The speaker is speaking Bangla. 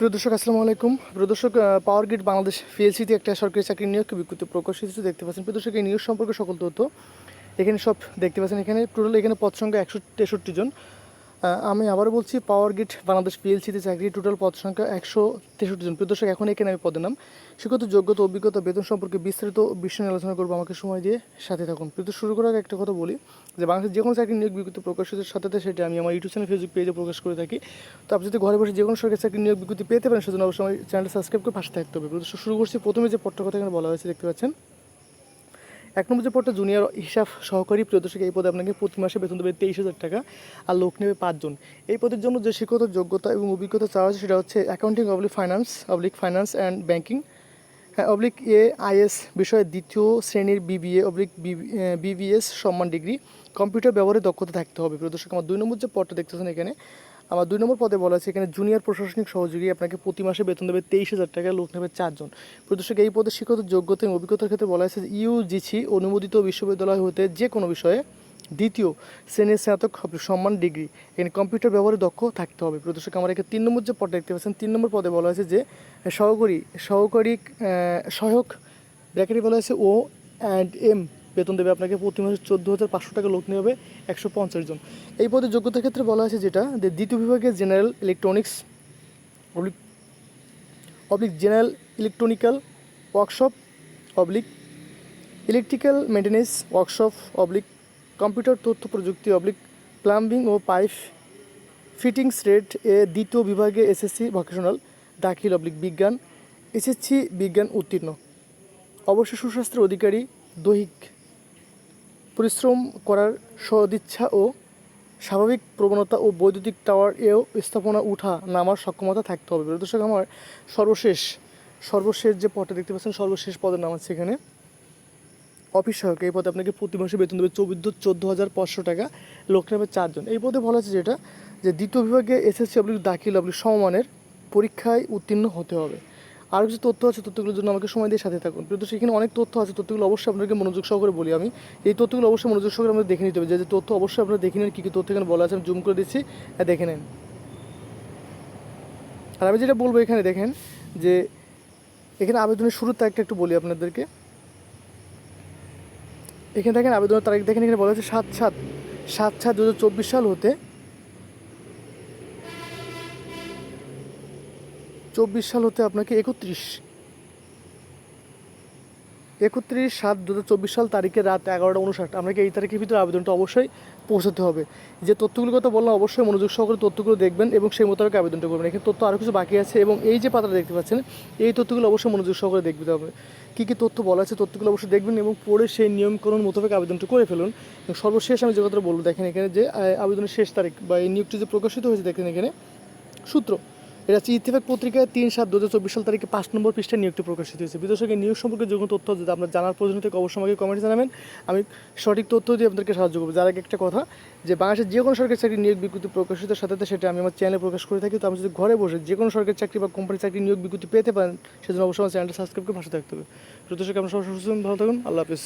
প্রিয় দর্শক, আসসালামু আলাইকুম। প্রিয় দর্শক পাওয়ার গ্রিড বাংলাদেশ পিএলসিতে একটা সরকারি চাকরি নিয়োগ বিজ্ঞপ্তি প্রকাশিত দেখতে পাচ্ছেন। প্রিয় দর্শক, এই নিয়োগ সম্পর্কে সকল তথ্য এখানে সব দেখতে পাচ্ছেন। এখানে টোটাল এখানে পদ সংখ্যা একশো তেষট্টি জন। আমি আবারও বলছি পাওয়ার গ্রিড বাংলাদেশ পিএলসিতে চাকরি টোটাল পদ সংখ্যা একশো তেষট্টি জন। প্রদর্শক এখন এখানে আমি পদের নাম। শিক্ষত যোগ্যতা অভিজ্ঞতা বেতন সম্পর্কে বিস্তারিত বিষয় নিয়ে আলোচনা করব। আমাকে সময় দিয়ে সাথে থাকুন। প্রিয় শুরু করার একটা কথা বলি যে বাংলাদেশের যে কোনো চাকরি নিয়োগ বিজ্ঞপ্তি প্রকাশিত সাথে সাথে সেটা আমি আমার ইউটিউব চ্যানেল ফেসবুক পেজে প্রকাশ করে থাকি। তো আপনি যদি ঘরে বসে যে কোনো সরকারি চাকরি নিয়োগ বিজ্ঞপ্তি পেতে পারেন সেজন্য অবশ্যই আমার চ্যানেলটা সাবস্ক্রাইব করে পাশে থাকতে হবে। প্রিয় দর্শক, শুরু করছি। প্রথমে যে পদটার কথা এখানে বলা হয়েছে দেখতে পাচ্ছেন। এক নম্বর যে পদটা জুনিয়র হিসাব সহকারী প্রিয়দর্শক, এই পদে আপনাকে প্রতি মাসে বেতন দেবে তেইশ হাজার টাকা আর লোক নেবে পাঁচজন। এই পদের জন্য যে শিক্ষত যোগ্যতা এবং অভিজ্ঞতা চাওয়া হচ্ছে সেটা হচ্ছে accounting oblique finance oblique finance and banking oblique AIS বিষয়ে দ্বিতীয় শ্রেণির বিবিএ অবলিক বিবিএস সম্মান ডিগ্রি কম্পিউটার ব্যবহারে দক্ষতা থাকতে হবে। প্রদর্শক আমার দুই নম্বর যে পদটা দেখতেছেন এখানে আমার দুই নম্বর পদে বলা আছে, এখানে জুনিয়র প্রশাসনিক সহযোগী আপনাকে প্রতি মাসে বেতন দেবে তেইশ হাজার টাকা, লোক নেবে চারজন। প্রদর্শক এই পদে শিক্ষত যোগ্যতা এবং অভিজ্ঞতার ক্ষেত্রে বলা আছে ইউজিসি অনুমোদিত বিশ্ববিদ্যালয় হতে যে কোনো বিষয়ে দ্বিতীয় শ্রেণির স্নাতক সম্মান ডিগ্রি। এখানে কম্পিউটার ব্যবহারে দক্ষ থাকতে হবে। প্রদর্শক আমার এখানে তিন নম্বর যে পদটা দেখতে পাচ্ছেন, তিন নম্বর পদে বলা হয়েছে যে সহকারী সহকারী সহায়ক। ব্র্যাকেটে বলা হয়েছে ও অ্যান্ড এম। বেতন দেবে আপনাকে প্রতি মাসে চোদ্দ হাজার পাঁচশো টাকা লোক নেবে একশো পঞ্চাশ জন। এই পদে যোগ্যতার ক্ষেত্রে বলা আছে যেটা, যে দ্বিতীয় বিভাগে general electronics oblique oblique general electronical workshop oblique electrical maintenance workshop oblique computer তথ্য প্রযুক্তি অবলিক প্লাম্বিং ও পাইপ ফিটিংস রেট এ দ্বিতীয় বিভাগে এসএসসি ভোকেশনাল, দাখিল অবলিক বিজ্ঞান, এসএসসি বিজ্ঞান উত্তীর্ণ। অবশ্য সুস্বাস্থ্যের অধিকারী দৈহিক পরিশ্রম করার সদিচ্ছা ও স্বাভাবিক প্রবণতা ও বৈদ্যুতিক টাওয়ার এও স্থাপনা উঠা নামার সক্ষমতা থাকতে হবে। দর্শক, আমার সর্বশেষ সর্বশেষ যে পদটা দেখতে পাচ্ছেন, সর্বশেষ পদের নাম আছে এখানে। অফিস সহায়ক, এই পদে আপনাকে প্রতি মাসে বেতন দেবে চৌদ্দ, চোদ্দ হাজার পাঁচশো টাকা, লোক নেবে চারজন। এই পদে বলা আছে যেটা, যে দ্বিতীয় বিভাগে এসএসসি অবলিক দাখিল অবলিক সমমানের পরীক্ষায় উত্তীর্ণ হতে হবে। আরও কিছু তথ্য আছে তথ্যগুলোর জন্য আমাকে সময় দিয়ে সাথে থাকুন। কিন্তু সেখানে অনেক তথ্য আছে, তথ্যগুলো অবশ্যই আপনাকে মনোযোগ সহকারে বলি আমি। এই তথ্যগুলো অবশ্যই মনোযোগ সহকারে আমাদের দেখে নিতে হবে। যে তথ্য অবশ্যই আপনারা দেখে নেন, কী কী তথ্য এখানে বলা আছে, আমি জুম করে দিচ্ছি হ্যাঁ দেখে নেন। আর আমি যেটা বলব এখানে দেখেন, যে এখানে আবেদনের শুরুর তারিখটা একটু বলি আপনাদেরকে। এখানে দেখেন আবেদনের তারিখ, দেখেন এখানে বলা হচ্ছে সাত সাত সাত সাত দু সাল হতে চব্বিশ সাল হতে আপনাকে একত্রিশ। একত্রিশ সাত দু হাজার চব্বিশ সাল তারিখে রাত এগারোটা উনষাট আপনাকে এই তারিখের ভিতরে আবেদনটা অবশ্যই পৌঁছাতে হবে। যে তথ্যগুলোর কথা বললাম, অবশ্যই মনোযোগ সহকারে তথ্যগুলো দেখবেন এবং সেই মোতাবেক আবেদনটা করবেন। এখানে তথ্য আরও কিছু বাকি আছে এবং এই যে পাতাটা দেখতে পাচ্ছেন, এই তথ্যগুলো অবশ্যই মনোযোগ সহকারে দেখতে হবে। কী কী তথ্য বলা আছে তথ্যগুলো অবশ্যই দেখবেন এবং পড়ে সেই নিয়মকরণ মোতাবেক আবেদনটা করে ফেলুন। এবং সর্বশেষ আমি যে কথাটা বলব, দেখেন এখানে যে আবেদনের শেষ তারিখ বা এই নিয়োগটি যে প্রকাশিত হয়েছে, দেখেন এখানে সূত্র। এটা হচ্ছে ইত্তেফাক পত্রিকায় তিন সাত দু হাজার চব্বিশ সাল তারিখে পাঁচ নম্বর পৃষ্ঠায় নিয়োগটি প্রকাশিত হয়েছে। বিদেশের নিয়োগ সম্পর্কে যে কোনো তথ্য যদি আপনার জানার প্রয়োজন থেকে, অবশ্যই আমাকে কমেন্টে জানাবেন। আমি সঠিক তথ্য দিয়ে আপনাদেরকে সাহায্য করব। যার আগে একটা কথা, যে বাংলাদেশের যে কোনো সরকারি চাকরি নিয়োগ বিজ্ঞপ্তি প্রকাশিত সাথে সাথে সেটা আমি আমার চ্যানেলে প্রকাশ করে থাকি। তো আমি যদি ঘরে বসে যে কোনো সরকারি চাকরি বা কোম্পানি চাকরি নিয়োগ বিজ্ঞপ্তি পেতে পারেন, সেজন্য অবশ্যই আমার চ্যানেলটা সাবস্ক্রাইব করে পাশে থাকতে হবে। প্রত্যেক আমরা সব সুস্থ ভালো থাকুন। আল্লাহ হাফিজ।